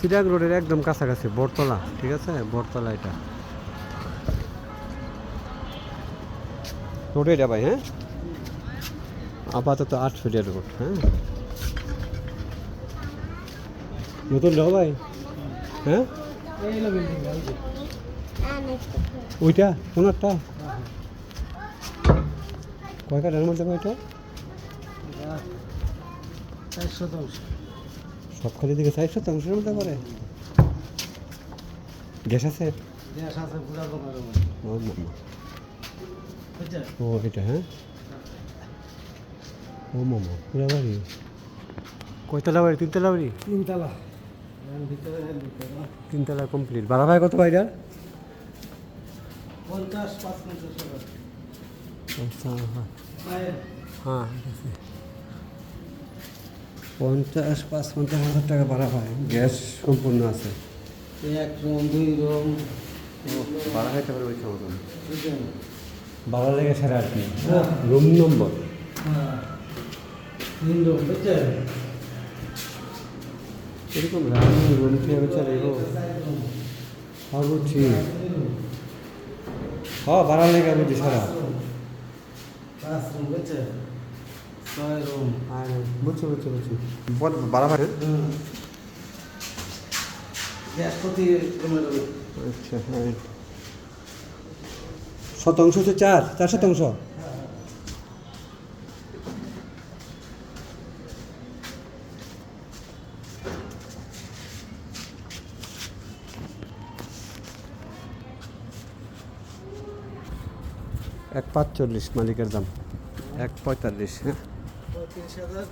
চিরাগ রোডের একদম কাছাকাছি, বটতলা, ঠিক আছে? বটতলা এটা। রোড এটা ভাই হ্যাঁ? আপাতত আট ফিটের রোড হ্যাঁ? নতুন যাও ভাই? হ্যাঁ? ওইটা কোনারটা কয় কাটার মধ্যে ভাই এটা? সব খালি দিকে চার শতাংশের মধ্যে করে। গ্যাস আছে? মামা ও এটা হ্যাঁ? ও মামা পুরা বাড়ি। কয়তলা বাড়ি? তিনতলা বাড়ি? তিনতলা। তিনতলা কমপ্লিট। বাড়া ভাই কত ভাই পঞ্চাশ পাঁচ পঞ্চাশ হ্যাঁ। হ্যাঁ পঞ্চাশ পাঁচ পঞ্চাশ হাজার টাকা ভাড়া হয়। গ্যাস সম্পূর্ণ আছে। এক রুম দুই রুম। ভাড়া খাইতে পারবে ইচ্ছা মতন ভাড়া লেগে সাড়ে আট রুম নম্বর। হ্যাঁ। তিন রুম বুঝছেন? এরকম রুম কীভাবে হ্যাঁ বুঝছি হ্যাঁ ভাড়া লেগে বুঝছি সারা। পাঁচ রুম বুঝছেন? বুঝছি প্রতি আচ্ছা হ্যাঁ শতাংশ হচ্ছে চার চার শতাংশ এক পাঁচচল্লিশ মালিকের দাম। এক পঁয়তাল্লিশ হ্যাঁ। পঁয়ত্রিশ হাজার